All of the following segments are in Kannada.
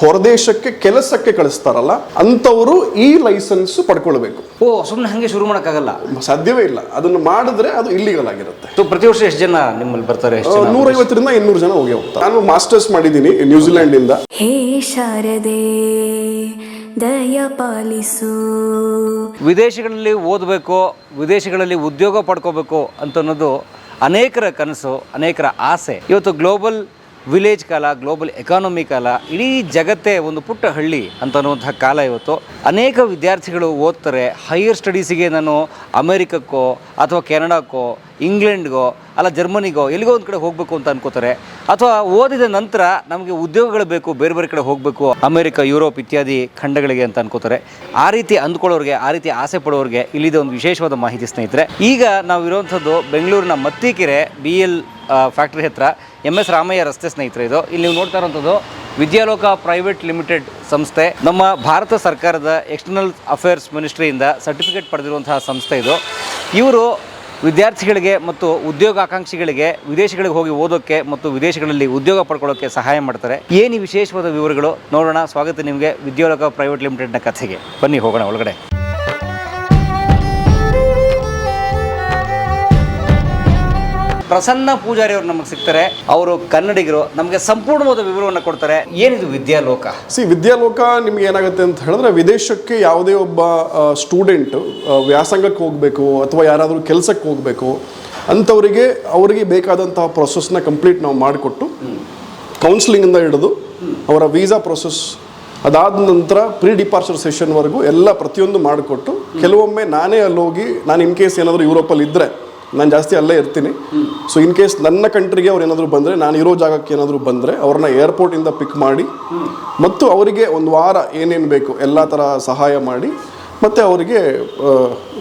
ಹೊರದೇಶಕ್ಕೆ ಕೆಲಸಕ್ಕೆ ಕಳಿಸ್ತಾರಲ್ಲ ಅಂತವರು ಈ ಲೈಸೆನ್ಸ್ ಪಡ್ಕೊಳ್ಬೇಕು. ಓ ಸುಮ್ಮನೆ ಹಾಗೆ ಶುರು ಮಾಡೋಕ್ಕಾಗಲ್ಲ? ಸಾಧ್ಯವೇ ಇಲ್ಲ. ಅದನ್ನು ಮಾಡಿದ್ರೆ ಅದು ಇಲ್ಲಿಗಲ್ ಆಗಿರುತ್ತೆ. ಸೊ ಪ್ರತಿ ವರ್ಷ ಎಷ್ಟು ಜನ ನಿಮ್ಮಲ್ಲಿ ಬರ್ತಾರೆ ಎಷ್ಟು ಜನ ನೂರೈವತ್ತರಿಂದ ಇನ್ನೂರು ಜನ ಹೋಗಿ ಹೋಗ್ತಾರೆ. ನಾನು ಮಾಸ್ಟರ್ಸ್ ಮಾಡಿದ್ದೀನಿ ನ್ಯೂಜಿಲೆಂಡ್ ಇಂದ ಹೇ ಶಾರದೆ ದಯ ಪಾಲಿಸು. ವಿದೇಶಗಳಲ್ಲಿ ಓದಬೇಕು ವಿದೇಶಗಳಲ್ಲಿ ಉದ್ಯೋಗ ಪಡ್ಕೋಬೇಕು ಅಂತ ಅನ್ನೋದು ಅನೇಕರ ಕನಸು ಅನೇಕರ ಆಸೆ. ಇವತ್ತು ಗ್ಲೋಬಲ್ ವಿಲೇಜ್ ಕಾಲ, ಗ್ಲೋಬಲ್ ಎಕಾನಮಿ ಕಾಲ, ಇಡೀ ಜಗತ್ತೇ ಒಂದು ಪುಟ್ಟ ಹಳ್ಳಿ ಅಂತ ಅನ್ನುವಂಥ ಕಾಲ ಇವತ್ತು. ಅನೇಕ ವಿದ್ಯಾರ್ಥಿಗಳು ಓದ್ತಾರೆ. ಹೈಯರ್ ಸ್ಟಡೀಸಿಗೆ ನಾನು ಅಮೇರಿಕಕ್ಕೋ ಅಥವಾ ಕೆನಡಾಕ್ಕೋ, ಇಂಗ್ಲೆಂಡ್ಗೋ, ಅಲ್ಲ ಜರ್ಮನಿಗೋ, ಎಲ್ಲಿಗೋ ಒಂದು ಕಡೆ ಹೋಗಬೇಕು ಅಂತ ಅನ್ಕೋತಾರೆ. ಅಥವಾ ಓದಿದ ನಂತರ ನಮಗೆ ಉದ್ಯೋಗಗಳು ಬೇಕು, ಬೇರೆ ಬೇರೆ ಕಡೆ ಹೋಗಬೇಕು, ಅಮೇರಿಕ, ಯುರೋಪ್ ಇತ್ಯಾದಿ ಖಂಡಗಳಿಗೆ ಅಂತ ಅನ್ಕೋತಾರೆ. ಆ ರೀತಿ ಅಂದ್ಕೊಳ್ಳೋರಿಗೆ, ಆ ರೀತಿ ಆಸೆ ಪಡೋರಿಗೆ ಇಲ್ಲಿದೆ ಒಂದು ವಿಶೇಷವಾದ ಮಾಹಿತಿ ಸ್ನೇಹಿತರೆ. ಈಗ ನಾವು ಇರುವಂಥದ್ದು ಬೆಂಗಳೂರಿನ ಮತ್ತಿಕೆರೆ ಬಿ ಎಲ್ ಫ್ಯಾಕ್ಟ್ರಿ ಹತ್ರ. ಎಂ ಎಸ್ ರಾಮಯ್ಯ ರಸ್ತೆ ಸ್ನೇಹಿತರೆ, ಇದು ಇಲ್ಲಿ ನೀವು ನೋಡ್ತಾ ಇರುವಂಥದ್ದು ವಿದ್ಯಾಲೋಕ ಪ್ರೈವೇಟ್ ಲಿಮಿಟೆಡ್ ಸಂಸ್ಥೆ. ನಮ್ಮ ಭಾರತ ಸರ್ಕಾರದ ಎಕ್ಸ್ಟರ್ನಲ್ ಅಫೇರ್ಸ್ ಮಿನಿಸ್ಟ್ರಿಯಿಂದ ಸರ್ಟಿಫಿಕೇಟ್ ಪಡೆದಿರುವಂತಹ ಸಂಸ್ಥೆ ಇದು. ಇವರು ವಿದ್ಯಾರ್ಥಿಗಳಿಗೆ ಮತ್ತು ಉದ್ಯೋಗಾಕಾಂಕ್ಷಿಗಳಿಗೆ ವಿದೇಶಗಳಿಗೆ ಹೋಗಿ ಓದೋಕ್ಕೆ ಮತ್ತು ವಿದೇಶಗಳಲ್ಲಿ ಉದ್ಯೋಗ ಪಡ್ಕೊಳ್ಳೋಕ್ಕೆ ಸಹಾಯ ಮಾಡ್ತಾರೆ. ಏನು ವಿಶೇಷವಾದ ವಿವರಗಳು? ನೋಡೋಣ. ಸ್ವಾಗತ ನಿಮಗೆ ವಿದ್ಯಾಲೋಕ ಪ್ರೈವೇಟ್ ಲಿಮಿಟೆಡ್ನ ಕಥೆಗೆ. ಬನ್ನಿ, ಹೋಗೋಣ ಒಳಗಡೆ. ಪ್ರಸನ್ನ ಪೂಜಾರಿ ಅವರು ನಮಗೆ ಸಿಗ್ತಾರೆ. ಅವರು ಕನ್ನಡಿಗರು, ನಮಗೆ ಸಂಪೂರ್ಣವಾದ ವಿವರವನ್ನು ಕೊಡ್ತಾರೆ. ಏನಿದು ವಿದ್ಯಾಲೋಕ? ಸಿ, ವಿದ್ಯಾಲೋಕ ನಿಮ್ಗೆ ಏನಾಗುತ್ತೆ ಅಂತ ಹೇಳಿದ್ರೆ ವಿದೇಶಕ್ಕೆ ಯಾವುದೇ ಒಬ್ಬ ಸ್ಟೂಡೆಂಟ್ ವ್ಯಾಸಂಗಕ್ಕೆ ಹೋಗಬೇಕು ಅಥವಾ ಯಾರಾದರೂ ಕೆಲಸಕ್ಕೆ ಹೋಗಬೇಕು, ಅಂಥವರಿಗೆ ಅವರಿಗೆ ಬೇಕಾದಂತಹ ಪ್ರೊಸೆಸ್ನ ಕಂಪ್ಲೀಟ್ ನಾವು ಮಾಡಿಕೊಟ್ಟು ಕೌನ್ಸಿಲಿಂಗಿಂದ ಹಿಡಿದು ಅವರ ವೀಸಾ ಪ್ರೊಸೆಸ್ ಅದಾದ ನಂತರ ಪ್ರೀ ಡಿಪಾರ್ಚರ್ ಸೆಷನ್ವರೆಗೂ ಎಲ್ಲ ಪ್ರತಿಯೊಂದು ಮಾಡಿಕೊಟ್ಟು ಕೆಲವೊಮ್ಮೆ ನಾನೇ ಅಲ್ಲಿ ಹೋಗಿ, ನಾನು ಇನ್ ಕೇಸ್ ಏನಾದರೂ ಯುರೋಪಲ್ಲಿ ಇದ್ದರೆ ನಾನು ಜಾಸ್ತಿ ಅಲ್ಲೇ ಇರ್ತೀನಿ. ಸೊ ಇನ್ ಕೇಸ್ ನನ್ನ ಕಂಟ್ರಿಗೆ ಅವ್ರು ಏನಾದರೂ ಬಂದರೆ ನಾನು ಇರೋ ಜಾಗಕ್ಕೆ ಏನಾದರೂ ಬಂದರೆ ಅವ್ರನ್ನ ಏರ್ಪೋರ್ಟಿಂದ ಪಿಕ್ ಮಾಡಿ ಮತ್ತು ಅವರಿಗೆ ಒಂದು ವಾರ ಏನೇನು ಬೇಕು ಎಲ್ಲ ಥರ ಸಹಾಯ ಮಾಡಿ ಮತ್ತು ಅವರಿಗೆ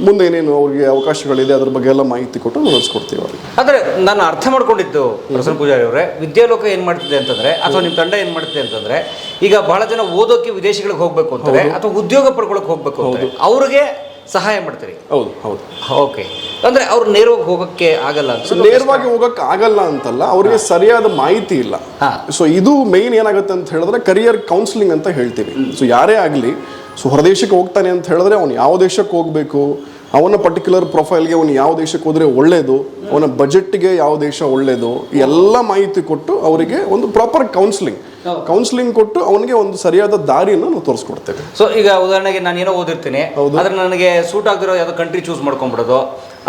ಮುಂದೆ ಏನೇನು ಅವರಿಗೆ ಅವಕಾಶಗಳಿದೆ ಅದ್ರ ಬಗ್ಗೆ ಎಲ್ಲ ಮಾಹಿತಿ ಕೊಟ್ಟು ನಡೆಸ್ಕೊಡ್ತೀವಿ ಅವ್ರಿಗೆ. ಆದರೆ ನಾನು ಅರ್ಥ ಮಾಡ್ಕೊಂಡಿದ್ದು ಪ್ರಸನ್ನ ಪೂಜಾರಿ ಅವರೇ. ವಿದ್ಯಾಲೋಕ ಏನು ಮಾಡ್ತಿದೆ ಅಂತಂದರೆ ಅಥವಾ ನಿಮ್ಮ ತಂಡ ಏನು ಮಾಡ್ತಿದೆ ಅಂತಂದರೆ ಈಗ ಭಾಳ ಜನ ಓದೋಕ್ಕೆ ವಿದೇಶಗಳಿಗೆ ಹೋಗಬೇಕು ಅಂತಾರೆ ಅಥವಾ ಉದ್ಯೋಗ ಪಡ್ಕೊಳ್ಳೋಕೆ ಹೋಗಬೇಕು ಅವ್ರಿಗೆ ಸಹಾಯ ಮಾಡ್ತೀರಿ? ಹೌದು ಹೌದು. ಓಕೆ. ಅಂದ್ರೆ ಅವ್ರು ನೇರವಾಗಿ ಹೋಗಕ್ಕೆ ಆಗಲ್ಲ ನೇರವಾಗಿ ಹೋಗಕ್ಕೆ ಆಗಲ್ಲ ಅಂತಲ್ಲ ಅವರಿಗೆ ಸರಿಯಾದ ಮಾಹಿತಿ ಇಲ್ಲ. ಹಾ. ಸೊ ಇದು ಮೇಯ್ನ್ ಏನಾಗುತ್ತೆ ಅಂತ ಹೇಳಿದ್ರೆ ಕರಿಯರ್ ಕೌನ್ಸಿಲಿಂಗ್ ಅಂತ ಹೇಳ್ತೀವಿ. ಸೊ ಯಾರೇ ಆಗಲಿ ಸೊ ಹೊರದೇಶಕ್ಕೆ ಹೋಗ್ತಾನೆ ಅಂತ ಹೇಳಿದ್ರೆ ಅವ್ನು ಯಾವ ದೇಶಕ್ಕೆ ಹೋಗಬೇಕು ಅವನ ಪರ್ಟಿಕ್ಯುಲರ್ ಪ್ರೊಫೈಲ್ಗೆ ಅವನು ಯಾವ ದೇಶಕ್ಕೆ ಹೋದ್ರೆ ಒಳ್ಳೇದು ಅವನ ಬಜೆಟ್ಗೆ ಯಾವ ದೇಶ ಒಳ್ಳೇದು ಎಲ್ಲ ಮಾಹಿತಿ ಕೊಟ್ಟು ಅವರಿಗೆ ಒಂದು ಪ್ರಾಪರ್ ಕೌನ್ಸಿಲಿಂಗ್ ಕೌನ್ಸಿಲಿಂಗ್ ಕೊಟ್ಟು ಅವನಿಗೆ ಒಂದು ಸರಿಯಾದ ದಾರಿಯನ್ನು ನಾವು ತೋರಿಸ್ಕೊಡ್ತೇವೆ. ಸೊ ಈಗ ಉದಾಹರಣೆಗೆ ನಾನು ಏನೋ ಓದಿರ್ತೀನಿ ಆದ್ರೆ ನನಗೆ ಸೂಟ್ ಆಗಿರೋ ಯಾವುದೋ ಕಂಟ್ರಿ ಚೂಸ್ ಮಾಡ್ಕೊಂಡ್ಬಿಡೋದು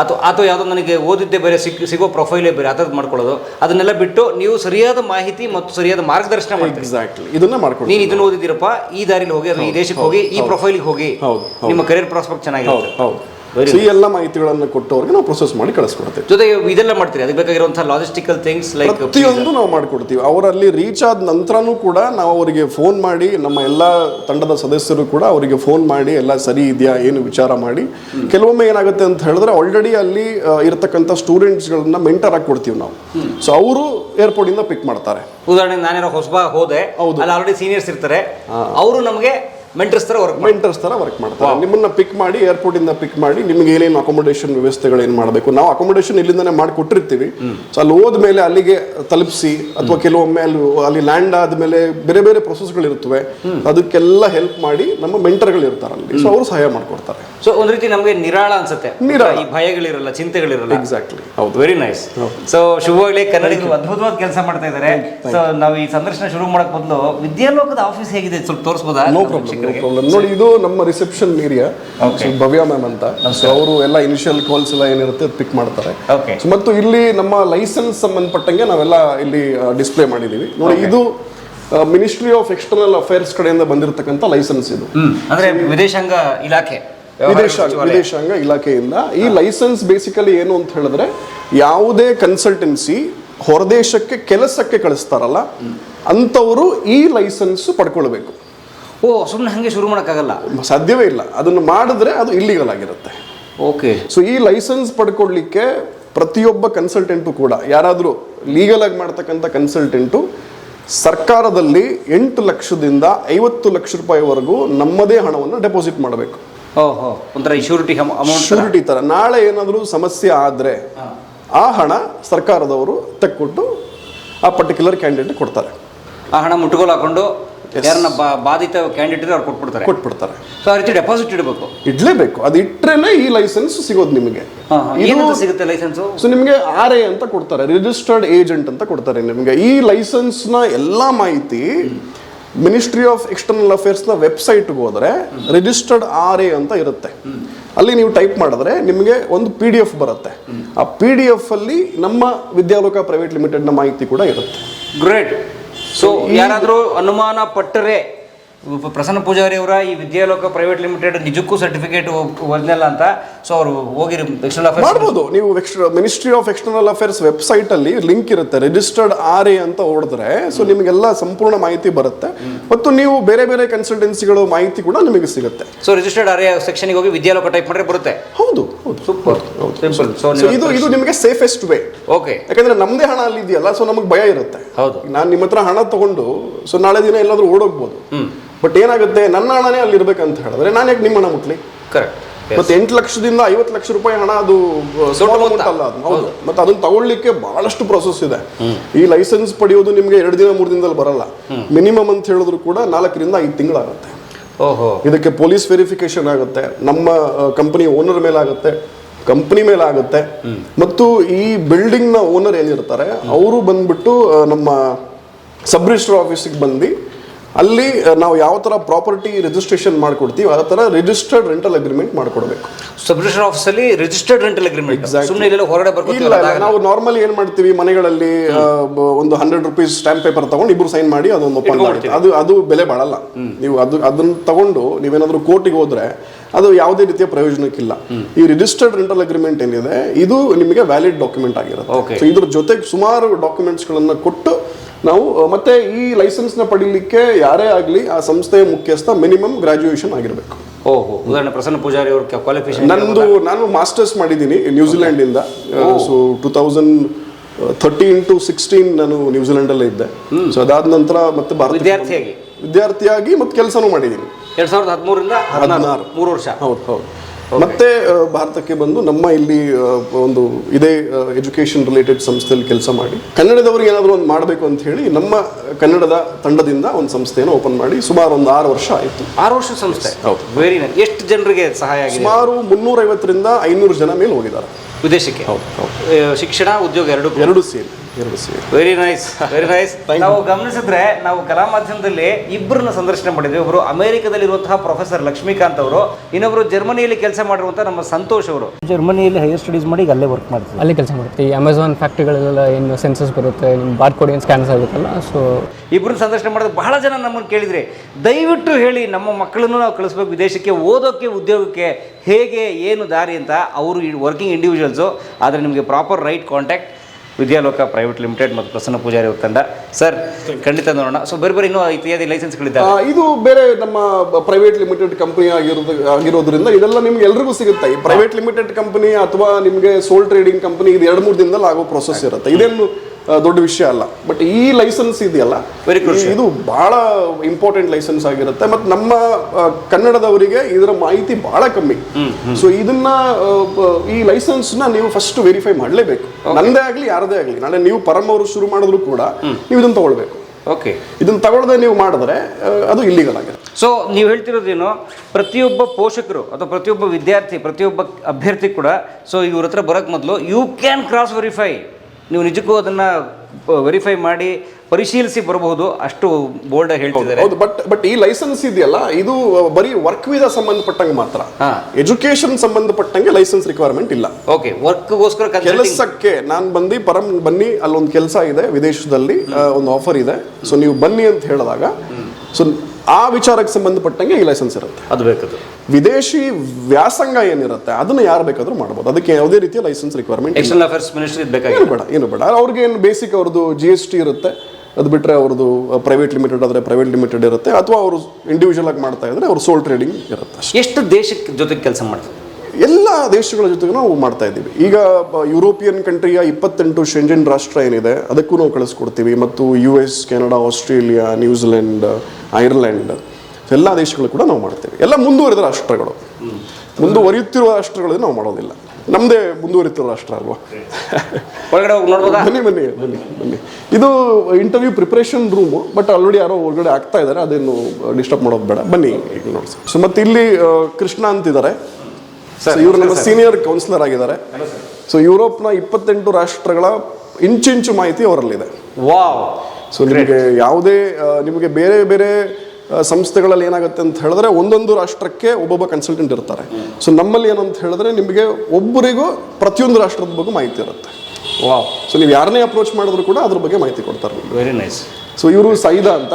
ಅಥವಾ ಅಥವಾ ಯಾವುದೋ ನನಗೆ ಓದಿದ್ದೆ ಬೇರೆ ಸಿಕ್ ಸಿಗೋ ಪ್ರೊಫೈಲೇ ಬೇರೆ ಅದರದ್ದು ಮಾಡ್ಕೊಳ್ಳೋದು ಅದನ್ನೆಲ್ಲ ಬಿಟ್ಟು ನೀವು ಸರಿಯಾದ ಮಾಹಿತಿ ಮತ್ತು ಸರಿಯಾದ ಮಾರ್ಗದರ್ಶನ ಮಾಡ್ತೀರಿ. ಎಕ್ಸಾಕ್ಟ್ಲಿ ಇದನ್ನ ಮಾಡ್ಕೊಳ್ಳಿ ನೀನು ಇದನ್ನ ಓದಿದ್ದೀರಪ್ಪ ಈ ದಾರಿಲಿ ಹೋಗಿ ಈ ದೇಶಕ್ಕೆ ಹೋಗಿ ಈ ಪ್ರೊಫೈಲ್ಗೆ ಹೋಗಿ. ನಿಮ್ಮ ಕರಿಯರ್ ಪ್ರಾಸ್ಪೆಕ್ಟ್ ಚೆನ್ನಾಗಿರುತ್ತೆ. ಹೌದು. ಸೊ ಈ ಎಲ್ಲ ಮಾಹಿತಿಗಳನ್ನು ಕೊಟ್ಟು ಅವ್ರಿಗೆ ನಾವು ಪ್ರೊಸೆಸ್ ಮಾಡಿ ಕಳಿಸ್ಕೊಡ್ತೇವೆ. ಜೊತೆಗೆ ಇದೆಲ್ಲ ಮಾಡ್ತೀರಿ ಅದಕ್ಕೆ ಬೇಕಾಗಿರುವಂತಹ ಲಾಜಿಸ್ಟಿಕಲ್ ಥಿಂಗ್ಸ್ ಲೈಕ್ ಪ್ರತಿಯೊಂದು ನಾವು ಮಾಡಿಕೊಡ್ತೀವಿ. ಅವರಲ್ಲಿ ರೀಚ್ ಆದ ನಂತರನೂ ಕೂಡ ನಾವು ಅವರಿಗೆ ಫೋನ್ ಮಾಡಿ ನಮ್ಮ ಎಲ್ಲ ತಂಡದ ಸದಸ್ಯರು ಕೂಡ ಅವರಿಗೆ ಫೋನ್ ಮಾಡಿ ಎಲ್ಲ ಸರಿ ಇದೆಯಾ ಏನು ವಿಚಾರ ಮಾಡಿ. ಕೆಲವೊಮ್ಮೆ ಏನಾಗುತ್ತೆ ಅಂತ ಹೇಳಿದ್ರೆ ಆಲ್ರೆಡಿ ಅಲ್ಲಿ ಇರತಕ್ಕಂಥ ಸ್ಟೂಡೆಂಟ್ಸ್ಗಳನ್ನ ಮೆಂಟರ್ ಆಗಿ ಕೊಡ್ತೀವಿ ನಾವು. ಸೊ ಅವರು ಏರ್ಪೋರ್ಟಿಂದ ಪಿಕ್ ಮಾಡ್ತಾರೆ. ಉದಾಹರಣೆಗೆ ನಾನೇನೋ ಹೊಸಬ ಹೋದೆ ಹೌದು. ಅಲ್ಲಿ ಆಲ್ರೆಡಿ ಸೀನಿಯರ್ಸ್ ಇರ್ತಾರೆ. ಅವರು ನಮಗೆ ಮೆಂಟರ್ಸ್ ತರ ವರ್ಕ್ ಮೆಂಟರ್ಸ್ ತರ ವರ್ಕ್ ಮಾಡ್ತಾರೆ. ನಿಮ್ಮನ್ನ ಪಿಕ್ ಮಾಡಿ ಏರ್ಪೋರ್ಟ್ ಇಂದ ಪಿಕ್ ಮಾಡಿ ನಿಮ್ಗೆ ಏನೇನು ಅಕೊಮಡೇಷನ್ ವ್ಯವಸ್ಥೆಗಳು ಏನು ಮಾಡಬೇಕು? ನಾವು ಅಕೊಮಡೇಷನ್ ಇಲ್ಲಿಂದನೇ ಮಾಡಿ ಕೊಟ್ಟಿರ್ತೀವಿ ಸೊ ಅಲ್ಲಿ ಹೋದ್ಮೇಲೆ ಅಲ್ಲಿಗೆ ತಲುಪಿಸಿ ಅಥವಾ ಕೆಲವೊಮ್ಮೆ ಅಲ್ಲಿ ಅಲ್ಲಿ ಲ್ಯಾಂಡ್ ಆದ್ಮೇಲೆ ಬೇರೆ ಬೇರೆ ಪ್ರೊಸೆಸ್ಗಳು ಇರ್ತವೆ ಅದಕ್ಕೆಲ್ಲ ಹೆಲ್ಪ್ ಮಾಡಿ ನಮ್ಮ ಮೆಂಟರ್ಗಳು ಇರ್ತಾರೆ ಅಲ್ಲಿ. ಸೊ ಅವರು ಸಹಾಯ ಮಾಡ್ಕೊಡ್ತಾರೆ. ಸೊ ಒಂದ್ ರೀತಿ ನಮಗೆ ನಿರಾಳ ಅನ್ಸುತ್ತೆ. ನಿರಾಳ. ಈ ಭಯಗಳಿರಲ್ಲ ಚಿಂತೆಗಳಿರಲ್ಲ. ಎಕ್ಸಾಕ್ಟ್ಲಿ ಹೌದು ವೆರಿ ನೈಸ್ ಸೊ ಶುಭವಾಗಲಿ ಕನ್ನಡಿಗರು. ಅದ್ಭುತವಾದ ಕೆಲಸ ಮಾಡ್ತಾ ಇದ್ದಾರೆ ಸೊ ನಾವು ಈ ಸಂದರ್ಶನ ಶುರು ಮಾಡಕ್ ಮೊದಲು ವಿದ್ಯಾಲೋಕದ ಆಫೀಸ್ ಹೇಗಿದೆ? ಸ್ವಲ್ಪ ತೋರಿಸ್ಬೋದಾ? ನೋ ನಮ್ಮ ಪ್ರಾಬ್ಲಮ್ ನೋಡಿ ಇದು ನಮ್ಮ ರಿಸೆಪ್ಷನ್ ಏರಿಯಾ. ಭವ್ಯ ಮ್ಯಾಮ್ ಅಂತ. ಸೊ ಅವರು ಎಲ್ಲ ಇನಿಷಿಯಲ್ ಕಾಲ್ಸ್ ಎಲ್ಲ ಏನಿರುತ್ತೆ ಅದು ಪಿಕ್ ಮಾಡ್ತಾರೆ. ಮತ್ತು ಇಲ್ಲಿ ನಮ್ಮ ಲೈಸೆನ್ಸ್ ಸಂಬಂಧಪಟ್ಟಂಗೆ ನಾವೆಲ್ಲ ಇಲ್ಲಿ ಡಿಸ್ಪ್ಲೇ ಮಾಡಿದೀವಿ ನೋಡಿ ಇದು ಮಿನಿಸ್ಟ್ರಿ ಆಫ್ ಎಕ್ಸ್ಟರ್ನಲ್ ಅಫೇರ್ಸ್ ಕಡೆಯಿಂದ ಬಂದಿರತಕ್ಕಂಥ ಲೈಸೆನ್ಸ್ ಇದು. ಅಂದ್ರೆ ವಿದೇಶಾಂಗ ಇಲಾಖೆ. ವಿದೇಶಾಂಗ. ವಿದೇಶಾಂಗ ಇಲಾಖೆಯಿಂದ. ಈ ಲೈಸೆನ್ಸ್ ಬೇಸಿಕಲಿ ಏನು ಅಂತ ಹೇಳಿದ್ರೆ ಯಾವುದೇ ಕನ್ಸಲ್ಟೆನ್ಸಿ ಹೊರದೇಶಕ್ಕೆ ಕೆಲಸಕ್ಕೆ ಕಳಿಸ್ತಾರಲ್ಲ ಅಂಥವರು ಈ ಲೈಸೆನ್ಸ್ ಪಡ್ಕೊಳ್ಬೇಕು. ಓ ಸುಮ್ಮನೆ ಹಂಗೆ ಶುರು ಮಾಡೋಕ್ಕಾಗಲ್ಲ? ಸಾಧ್ಯವೇ ಇಲ್ಲ. ಅದನ್ನು ಮಾಡಿದ್ರೆ ಅದು ಇಲ್ಲಿಗಲ್ ಆಗಿರುತ್ತೆ. ಓಕೆ. ಸೊ ಈ ಲೈಸೆನ್ಸ್ ಪಡ್ಕೊಳ್ಳಿಕ್ಕೆ ಪ್ರತಿಯೊಬ್ಬ ಕನ್ಸಲ್ಟೆಂಟು ಕೂಡ ಯಾರಾದರೂ ಲೀಗಲ್ ಆಗಿ ಮಾಡ್ತಕ್ಕಂಥ ಕನ್ಸಲ್ಟೆಂಟು ಸರ್ಕಾರದಲ್ಲಿ ಎಂಟು ಲಕ್ಷದಿಂದ ಐವತ್ತು ಲಕ್ಷ ರೂಪಾಯಿವರೆಗೂ ನಮ್ಮದೇ ಹಣವನ್ನು ಡೆಪಾಸಿಟ್ ಮಾಡಬೇಕು. ಓಹೋ ಒಂಥರ ಶ್ಯೂರಿಟಿ ಅಮೌಂಟ್ ಥರ ನಾಳೆ ಏನಾದರೂ ಸಮಸ್ಯೆ ಆದರೆ ಆ ಹಣ ಸರ್ಕಾರದವರು ತೆಕ್ಕೊಟ್ಟು ಆ ಪರ್ಟಿಕ್ಯುಲರ್ ಕ್ಯಾಂಡಿಡೇಟ್ ಕೊಡ್ತಾರೆ. ಆ ಹಣ ಮುಟ್ಟುಗೋಲು ಹಾಕೊಂಡು ಯಾರನ್ನ ಬಾಧಿತ ಕ್ಯಾಂಡಿಡೇಟ್ ಅವ್ರು ಕೊಟ್ಬಿಡ್ತಾರೆ. ಕೊಟ್ಬಿಡ್ತಾರೆ. ಸೊ ಆ ರೀತಿ ಡೆಪಾಸಿಟ್ ಇಡಬೇಕು. ಇಡ್ಲೇಬೇಕು. ಅದು ಇಟ್ರೇನೆ ಈ ಲೈಸೆನ್ಸ್ ಸಿಗೋದು ನಿಮಗೆ. ಸಿಗುತ್ತೆ ಲೈಸೆನ್ಸ್ ಸೊ ನಿಮಗೆ ಆರ್ ಎ ಅಂತ ಕೊಡ್ತಾರೆ. ರಿಜಿಸ್ಟರ್ಡ್ ಏಜೆಂಟ್ ಅಂತ ಕೊಡ್ತಾರೆ ನಿಮಗೆ. ಈ ಲೈಸೆನ್ಸ್ನ ಎಲ್ಲ ಮಾಹಿತಿ ಮಿನಿಸ್ಟ್ರಿ ಆಫ್ ಎಕ್ಸ್ಟರ್ನಲ್ ಅಫೇರ್ಸ್ನ ವೆಬ್ಸೈಟ್ ಹೋದರೆ ರಿಜಿಸ್ಟರ್ಡ್ ಆರ್ ಎ ಅಂತ ಇರುತ್ತೆ. ಅಲ್ಲಿ ನೀವು ಟೈಪ್ ಮಾಡಿದ್ರೆ ನಿಮಗೆ ಒಂದು ಪಿ ಡಿ ಎಫ್ ಬರುತ್ತೆ. ಆ ಪಿ ಡಿ ಎಫ್ ಅಲ್ಲಿ ನಮ್ಮ ವಿದ್ಯಾಲೋಕ ಪ್ರೈವೇಟ್ ಲಿಮಿಟೆಡ್ನ ಮಾಹಿತಿ ಕೂಡ ಇರುತ್ತೆ. ಗ್ರೇಟ್ ಸೊ ಯಾರಾದರೂ ಅನುಮಾನ ಪಟ್ಟರೆ ಪ್ರಸನ್ನ ಪೂಜಾರಿ ಅವರ ಈ ವಿದ್ಯಾಲೋಕ ಪ್ರೈವೇಟ್ ಲಿಮಿಟೆಡ್ ನಿಜಕ್ಕೂ ಸರ್ಟಿಫಿಕೇಟ್ ಒರಿಜಿನಲ್ ಅಂತ ಸೊ ಅವರು ಹೋಗಿರಿ ಎಕ್ಸ್ಟರ್ನಲ್ ಅಫೇರ್ಸ್ ಮಾಡ್ಬೋದು. ನೀವು ministry of external affairs website ಅಲ್ಲಿ ಲಿಂಕ್ ಇರುತ್ತೆ ರಿಜಿಸ್ಟರ್ಡ್ ಆರ್ ಎ ಅಂತ ಹೊಡೆದ್ರೆ ಸೊ ನಿಮಗೆಲ್ಲ ಸಂಪೂರ್ಣ ಮಾಹಿತಿ ಬರುತ್ತೆ. ಮತ್ತು ನೀವು ಬೇರೆ ಬೇರೆ ಕನ್ಸಲ್ಟೆನ್ಸಿಗಳು ಮಾಹಿತಿ ಕೂಡ ನಿಮಗೆ ಸಿಗುತ್ತೆ. ಸೊ ರಿಜಿಸ್ಟರ್ಡ್ ಆರ್ ಸೆಕ್ಷನ್ಗೆ ಹೋಗಿ ವಿದ್ಯಾಲೋಕ ಟೈಪ್ ಮಾಡಿದ್ರೆ ಬರುತ್ತೆ. ಹೌದು ಹೌದು. ಸೂಪರ್ ಸಿಂಪಲ್ ಸೊ ಇದು ಇದು ನಿಮಗೆ ಸೇಫೆಸ್ಟ್ ವೇ ಓಕೆ ಯಾಕಂದ್ರೆ ನಮ್ದೇ ಹಣ ಅಲ್ಲಿ ಇದೆಯಲ್ಲ ಸೊ ನಮಗೆ ಭಯ ಇರುತ್ತೆ. ಹೌದು. ನಾನು ನಿಮ್ಮ ಹತ್ರ ಹಣ ತಗೊಂಡು ಸೊ ನಾಳೆ ದಿನ ಎಲ್ಲಾದ್ರೂ ಓಡೋಗ್ಬೋದು. ಬಟ್ ಏನಾಗುತ್ತೆ ನನ್ನ ಹಣನೇ ಅಲ್ಲಿ ಇರ್ಬೇಕಂತ ಹೇಳಿದ್ರೆ ನಾನು ಯಾಕೆ ನಿಮ್ಮ ಹಣ ಮುಟ್ಲಿ ಕರೆಕ್ಟ್ ಮತ್ತೆ ಎಂಟು ಲಕ್ಷದಿಂದ ಐವತ್ತು ಲಕ್ಷ ರೂಪಾಯಿ ಹಣ ಅದು small ಮೊತ್ತ. ಅಲ್ಲ ಅದು. ಹೌದು. ಮತ್ತೆ ಅದನ್ನ ತಗೊಳ್ಳಿಕ್ಕೆ ಬಹಳಷ್ಟು ಪ್ರೊಸೆಸ್ ಇದೆ. ಈ ಲೈಸೆನ್ಸ್ ಪಡೆಯೋದು ನಿಮಗೆ ಎರಡು ದಿನ ಮೂರು ದಿನದಲ್ಲಿ ಬರಲ್ಲ. ಮಿನಿಮಮ್ ಅಂತ ಹೇಳಿದ್ರು ಕೂಡ ನಾಲ್ಕರಿಂದ ಐದು ತಿಂಗಳಾಗುತ್ತೆ. ಓಹೋ. ಇದಕ್ಕೆ ಪೊಲೀಸ್ ವೆರಿಫಿಕೇಶನ್ ಆಗುತ್ತೆ. ನಮ್ಮ ಕಂಪನಿ ಓನರ್ ಮೇಲೆ ಆಗುತ್ತೆ ಕಂಪನಿ ಮೇಲೆ ಆಗುತ್ತೆ. ಮತ್ತು ಈ ಬಿಲ್ಡಿಂಗ್ನ ಓನರ್ ಏನಿರ್ತಾರೆ ಅವರು ಬಂದ್ಬಿಟ್ಟು ನಮ್ಮ ಸಬ್ ರಿಜಿಸ್ಟರ್ ಆಫೀಸಿಗೆ ಬಂದು ಅಲ್ಲಿ ನಾವು ಯಾವ ಥರ ಪ್ರಾಪರ್ಟಿ ರಿಜಿಸ್ಟ್ರೇಷನ್ ಮಾಡ್ಕೊಡ್ತೀವಿ ಆ ಥರ ರಿಜಿಸ್ಟರ್ಡ್ ರೆಂಟಲ್ ಅಗ್ರಿಮೆಂಟ್ ಮಾಡ್ಕೊಡ್ಬೇಕು. ಸಬ್ಸ್ಕ್ರಿಪ್ಷನ್ ಆಫೀಸಲ್ಲಿ ರಿಜಿಸ್ಟರ್ಡ್ ರೆಂಟಲ್ ಅಗ್ರಿಮೆಂಟ್ ಸುಮ್ಮನೆ ಹೊರಗಡೆ ಬರ್ತಿಲ್ಲ ನಾವು ನಾರ್ಮಲಿ ಏನು ಮಾಡ್ತೀವಿ ಮನೆಗಳಲ್ಲಿ ಒಂದು ಹಂಡ್ರೆಡ್ ರುಪೀಸ್ ಸ್ಟಾಂಪ್ ಪೇಪರ್ ತಗೊಂಡು ಇಬ್ರು ಸೈನ್ ಮಾಡಿ ಅದೊಂದು ಒಪ್ಪಂದ ಮಾಡ್ತೀವಿ ಅದು ಅದು ಬೆಲೆ ಬಾಳಲ್ಲ. ನೀವು ಅದು ಅದನ್ನ ತಗೊಂಡು ನೀವೇನಾದರೂ ಕೋರ್ಟಿಗೆ ಹೋದ್ರೆ ಅದು ಯಾವುದೇ ರೀತಿಯ ಪ್ರಯೋಜನಕ್ಕಿಲ್ಲ. ಈ ರಿಜಿಸ್ಟರ್ಡ್ ರೆಂಟಲ್ ಅಗ್ರಿಮೆಂಟ್ ಏನಿದೆ ಇದು ನಿಮಗೆ ವ್ಯಾಲಿಡ್ ಡಾಕ್ಯುಮೆಂಟ್. ಆಗಿರುತ್ತೆ. ಸೊ ಇದ್ರ ಜೊತೆಗೆ ಸುಮಾರು ಡಾಕ್ಯುಮೆಂಟ್ಸ್ಗಳನ್ನು ಕೊಟ್ಟು ನಾವು ಮತ್ತೆ ಈ ಲೈಸೆನ್ಸ್ನ ಪಡಿಲಿಕ್ಕೆ ಯಾರೇ ಆಗಲಿ ಆ ಸಂಸ್ಥೆಯ ಮುಖ್ಯಸ್ಥ ಮಿನಿಮಮ್ ಗ್ರಾಜುಯೇಷನ್ ಆಗಿರಬೇಕು. ಓಹೋ ಉದಾಹರಣೆ ಪ್ರಸನ್ನ ಪೂಜಾರಿ ಅವ್ರ ಕ್ವಾಲಿಫಿಕೇಶನ್ ನಂದು ನಾನು ಮಾಸ್ಟರ್ಸ್ ಮಾಡಿದ್ದೀನಿ ನ್ಯೂಜಿಲೆಂಡ್ ಇಂದ so two thousand thirteen to sixteen ನಾನು ನ್ಯೂಜಿಲೆಂಡ್ ಅಲ್ಲೇ ಇದ್ದೆ ಸೊ ಅದಾದ ನಂತರ ಮತ್ತೆ ಭಾರತ ವಿದ್ಯಾರ್ಥಿಯಾಗಿ. ವಿದ್ಯಾರ್ಥಿಯಾಗಿ ಮತ್ತೆ ಕೆಲಸನೂ ಮಾಡಿದ್ದೀನಿ ಎರಡ್ ಸಾವಿರದ ಹದಿಮೂರರಿಂದ ಹದಿನಾರು. ಮೂರು ವರ್ಷ. ಹೌದು ಹೌದು. ಮತ್ತೆ ಭಾರತಕ್ಕೆ ಬಂದು ನಮ್ಮ ಇಲ್ಲಿ ಒಂದು ಇದೇ ಎಜುಕೇಷನ್ ರಿಲೇಟೆಡ್ ಸಂಸ್ಥೆಯಲ್ಲಿ ಕೆಲಸ ಮಾಡಿ ಕನ್ನಡದವ್ರಿಗೆ ಏನಾದರೂ ಒಂದು ಮಾಡಬೇಕು ಅಂತ ಹೇಳಿ ನಮ್ಮ ಕನ್ನಡದ ತಂಡದಿಂದ ಒಂದು ಸಂಸ್ಥೆಯನ್ನು ಓಪನ್ ಮಾಡಿ ಸುಮಾರು ಒಂದು ಆರು ವರ್ಷ ಆಯಿತು. ಆರು ವರ್ಷ ಸಂಸ್ಥೆ. ಹೌದು. ವೆರಿ ನೈಸ್ ಎಷ್ಟು ಜನರಿಗೆ ಸಹಾಯ ಆಗಿದೆ? ಸುಮಾರು ಮುನ್ನೂರೈವತ್ತರಿಂದ ಐನೂರು ಜನ ಮೇಲೆ ಹೋಗಿದ್ದಾರೆ. ವಿದೇಶಕ್ಕೆ? ಶಿಕ್ಷಣ ಉದ್ಯೋಗ ಎರಡು ಎರಡು ಸೇರಿ. ಎರಡು ಸೇರಿ ವೆರಿ ನೈಸ್ ವೆರಿ ನೈಸ್ ನಾವು ಗಮನಿಸಿದ್ರೆ ನಾವು ಕಲಾ ಮಾಧ್ಯಮದಲ್ಲಿ ಇಬ್ಬರನ್ನ ಸಂದರ್ಶನ ಮಾಡಿದ್ವಿ. ಒಬ್ಬರು ಅಮೆರಿಕದಲ್ಲಿರುವಂತಹ ಪ್ರೊಫೆಸರ್ ಲಕ್ಷ್ಮೀಕಾಂತ್ ಅವರು ಇನ್ನೊಬ್ಬರು ಜರ್ಮನಿಯಲ್ಲಿ ಕೆಲಸ ಮಾಡಿರುವಂತಹ ನಮ್ಮ ಸಂತೋಷ್ ಅವರು. ಜರ್ಮನಿಯಲ್ಲಿ ಹೈಯರ್ ಸ್ಟಡೀಸ್ ಮಾಡಿ ಈಗ ಅಲ್ಲೇ ವರ್ಕ್ ಮಾಡ್ತೀವಿ ಅಲ್ಲಿ ಕೆಲಸ ಮಾಡ್ತೀವಿ ಈ ಅಮೆಝಾನ್ ಫ್ಯಾಕ್ಟ್ರಿಗಳೆಲ್ಲ ಏನು ಸೆನ್ಸಸ್ ಬರುತ್ತೆ ನಿಮ್ಮ ಬಾರ್ ಕೋಡ್ ಏನು ಸ್ಕ್ಯಾನ್ಸ್ ಆಗುತ್ತಲ್ಲ ಸೊ ಇಬ್ಬರನ್ನ ಸಂದರ್ಶನ ಮಾಡಿದ್ರೆ ಬಹಳ ಜನ ನಮ್ಮನ್ನು ಕೇಳಿದ್ರೆ ದಯವಿಟ್ಟು ಹೇಳಿ ನಮ್ಮ ಮಕ್ಕಳನ್ನು ನಾವು ಕಳಿಸ್ಬೇಕು. ವಿದೇಶಕ್ಕೆ ಓದೋಕ್ಕೆ ಉದ್ಯೋಗಕ್ಕೆ ಹೇಗೆ ಏನು ದಾರಿ ಅಂತ ಅವರು ವರ್ಕಿಂಗ್ ಇಂಡಿವಿಜುವಲ್ಸು ಆದರೆ ನಿಮಗೆ proper right contact Vidyaloka private limited ಮತ್ತು ಪ್ರಸನ್ನ ಪೂಜಾರಿ ಅವ್ರ ತಂಡ. ಸರ್ ಖಂಡಿತ ನೋಡೋಣ. ಸೊ ಬೇರೆ ಬೇರೆ ಇನ್ನೂ ಇತ್ಯಾದಿ ಲೈಸೆನ್ಸ್ಗಳಿದ್ದಾವೆ ಇದು ಬೇರೆ ನಮ್ಮ ಪ್ರೈವೇಟ್ ಲಿಮಿಟೆಡ್ ಕಂಪನಿ ಆಗಿರೋದು ಆಗಿರೋದ್ರಿಂದ ಇದೆಲ್ಲ ನಿಮ್ಗೆ ಎಲ್ರಿಗೂ ಸಿಗುತ್ತೆ. ಈ ಪ್ರೈವೇಟ್ ಲಿಮಿಟೆಡ್ ಕಂಪನಿ ಅಥವಾ ನಿಮಗೆ ಸೋಲ್ ಟ್ರೇಡಿಂಗ್ ಕಂಪನಿ ಇದು ಎರಡು ಮೂರು ದಿನದಲ್ಲಿ ಆಗೋ ಪ್ರೊಸೆಸ್ ಇರುತ್ತೆ. ಇದೇನು ದೊಡ್ಡ ವಿಷಯ ಅಲ್ಲ. ಬಟ್ ಈ ಲೈಸೆನ್ಸ್ ಇದೆಯಲ್ಲ ವೆರಿ. ಇದು ಬಹಳ ಇಂಪಾರ್ಟೆಂಟ್ ಲೈಸೆನ್ಸ್ ಆಗಿರುತ್ತೆ. ಮತ್ತು ನಮ್ಮ ಕನ್ನಡದವರಿಗೆ ಇದರ ಮಾಹಿತಿ ಬಹಳ ಕಮ್ಮಿ. ಸೊ ಇದನ್ನ ಈ ಲೈಸೆನ್ಸ್ನ ನೀವು ಫಸ್ಟ್ ವೆರಿಫೈ ಮಾಡಲೇಬೇಕು. ನಂದೇ ಆಗಲಿ ಯಾರದೇ ಆಗಲಿ. ನಾಳೆ ನೀವು ಪರಮ್ ಅವರು ಶುರು ಮಾಡಿದ್ರು ಕೂಡ ನೀವು ಇದನ್ನ ತಗೊಳ್ಬೇಕು. ಓಕೆ ಇದನ್ನ ತಗೊಳ್ಳದೆ ನೀವು ಮಾಡಿದ್ರೆ ಅದು ಇಲ್ಲಿಗಲ್ ಆಗಿದೆ. ಸೊ ನೀವು ಹೇಳ್ತಿರೋದೇನು ಪ್ರತಿಯೊಬ್ಬ ಪೋಷಕರು ಅಥವಾ ಪ್ರತಿಯೊಬ್ಬ ವಿದ್ಯಾರ್ಥಿ ಪ್ರತಿಯೊಬ್ಬ ಅಭ್ಯರ್ಥಿ ಕೂಡ ಸೊ ಇವ್ರ ಹತ್ರ ಬರೋಕ್ಕೆ ಮೊದಲು ಯು ಕ್ಯಾನ್ ಕ್ರಾಸ್ ವೆರಿಫೈ ನೀವು ನಿಜಕ್ಕೂ ಅದನ್ನ ವೆರಿಫೈ ಮಾಡಿ ಪರಿಶೀಲಿಸಿ ಬರಬಹುದು. ಅಷ್ಟು ಬೋಲ್ಡ್ ಹೇಳ್ತಿದ್ದಾರೆ. ಹೌದು ಬಟ್ ಬಟ್ ಈ ಲೈಸೆನ್ಸ್ ಇದೆಯಲ್ಲ ಇದು ಬರೀ ವರ್ಕ್ ವೀಸಾ ಸಂಬಂಧಪಟ್ಟಂಗೆ ಮಾತ್ರ. ಎಜುಕೇಶನ್ ಸಂಬಂಧಪಟ್ಟಂಗೆ ಲೈಸೆನ್ಸ್ ರಿಕ್ವೈರ್ಮೆಂಟ್ ಇಲ್ಲ. ಓಕೆ ವರ್ಕ್ ಗೋಸ್ಕರ ಕೆಲಸಕ್ಕೆ ನಾನು ಬಂದು ಪರಂ ಬನ್ನಿ ಅಲ್ಲೊಂದು ಕೆಲಸ ಇದೆ ವಿದೇಶದಲ್ಲಿ ಒಂದು ಆಫರ್ ಇದೆ. ಸೊ ನೀವು ಬನ್ನಿ ಅಂತ ಹೇಳಿದಾಗ ಸೊ ಆ ವಿಚಾರಕ್ಕೆ ಸಂಬಂಧಪಟ್ಟಂಗೆ ಈ ಲೈಸೆನ್ಸ್ ಇರುತ್ತೆ. ಅದು ಬೇಕದು ವಿದೇಶಿ ವ್ಯಾಸಂಗ ಏನಿರುತ್ತೆ ಅದನ್ನ ಯಾರು ಬೇಕಾದ್ರೂ ಮಾಡಬಹುದು ಅದಕ್ಕೆ ಯಾವುದೇ ರೀತಿಯ licence requirement external affairs ministry ಬೇಡ ಏನು ಬೇಡ. ಅವ್ರಿಗೆ ಏನು ಬೇಸಿಕ್ ಅವ್ರದ್ದು ಜಿ ಎಸ್ ಟಿ ಇರುತ್ತೆ ಅದು ಬಿಟ್ಟರೆ ಅವ್ರದ್ದು ಪ್ರೈವೇಟ್ ಲಿಮಿಟೆಡ್ ಆದರೆ ಪ್ರೈವೇಟ್ ಲಿಮಿಟೆಡ್ ಇರುತ್ತೆ ಅಥವಾ ಅವರು ಇಂಡಿವಿಜುವಲ್ ಆಗಿ ಮಾಡ್ತಾ ಇದ್ರೆ ಅವ್ರು ಸೋಲ್ ಟ್ರೇಡಿಂಗ್ ಇರುತ್ತೆ ಎಷ್ಟು ದೇಶಕ್ಕೆ ಜೊತೆಗೆ ಕೆಲಸ ಮಾಡ್ತಾರೆ ಎಲ್ಲ ದೇಶಗಳ ಜೊತೆಗೆ ನಾವು ಮಾಡ್ತಾ ಇದ್ದೀವಿ. ಈಗ ಯುರೋಪಿಯನ್ ಕಂಟ್ರಿಯ ಇಪ್ಪತ್ತೆಂಟು ಶೆಂಜನ್ ರಾಷ್ಟ್ರ ಏನಿದೆ ಅದಕ್ಕೂ ನಾವು ಕಳಿಸ್ಕೊಡ್ತೀವಿ. ಮತ್ತು U S Canada Australia New Zealand Ireland ಎಲ್ಲ ದೇಶಗಳು ಕೂಡ ನಾವು ಮಾಡ್ತೀವಿ. ಎಲ್ಲ ಮುಂದುವರಿದ ರಾಷ್ಟ್ರಗಳು. ಮುಂದುವರಿಯುತ್ತಿರುವ ರಾಷ್ಟ್ರಗಳಲ್ಲಿ ನಾವು ಮಾಡೋದಿಲ್ಲ. ನಮ್ಮದೇ ಮುಂದುವರಿತಿರುವ ರಾಷ್ಟ್ರ ಅಲ್ವಾ? ಒಳಗಡೆ ಹೋಗಿ ನೋಡ್ಬೋದಾ? ಬನ್ನಿ ಬನ್ನಿ ಬನ್ನಿ ಬನ್ನಿ. ಇದು interview preparation room but already ಯಾರೋ ಒಳಗಡೆ ಆಗ್ತಾ ಇದ್ದಾರೆ ಅದೇನು ಡಿಸ್ಟರ್ಬ್ ಮಾಡೋದು ಬೇಡ. ಬನ್ನಿ ಈಗ ನೋಡಿ ಸೊ ಮತ್ತೆ ಇಲ್ಲಿ ಕೃಷ್ಣ ಅಂತಿದ್ದಾರೆ. ಇವರು ನಮ್ಮ ಸೀನಿಯರ್ ಕೌನ್ಸಿಲರ್ ಆಗಿದ್ದಾರೆ. ಸೊ ಯುರೋಪ್ನ ಇಪ್ಪತ್ತೆಂಟು ರಾಷ್ಟ್ರಗಳ ಇಂಚಿಂಚು ಮಾಹಿತಿ ಅವರಲ್ಲಿದೆ. ವಾವ್ ಸೊ ನಿಮಗೆ ಯಾವುದೇ ನಿಮಗೆ ಬೇರೆ ಬೇರೆ ಸಂಸ್ಥೆಗಳಲ್ಲಿ ಏನಾಗುತ್ತೆ ಅಂತ ಹೇಳಿದ್ರೆ ಒಂದೊಂದು ರಾಷ್ಟ್ರಕ್ಕೆ ಒಬ್ಬೊಬ್ಬ ಕನ್ಸಲ್ಟೆಂಟ್ ಇರ್ತಾರೆ. ಸೊ ನಮ್ಮಲ್ಲಿ ಏನಂತ ಹೇಳಿದ್ರೆ ನಿಮಗೆ ಒಬ್ಬರಿಗೂ ಪ್ರತಿಯೊಂದು ರಾಷ್ಟ್ರದ ಬಗ್ಗೆ ಮಾಹಿತಿ ಇರುತ್ತೆ. ವಾವ್ ಸೊ ನೀವು ಯಾರನ್ನೇ ಅಪ್ರೋಚ್ ಮಾಡಿದ್ರು ಕೂಡ ಅದ್ರ ಬಗ್ಗೆ ಮಾಹಿತಿ ಕೊಡ್ತಾರೆ ವೆರಿ ನೈಸ್ ಸೊ ಇವರು ಸೈದಾ ಅಂತ.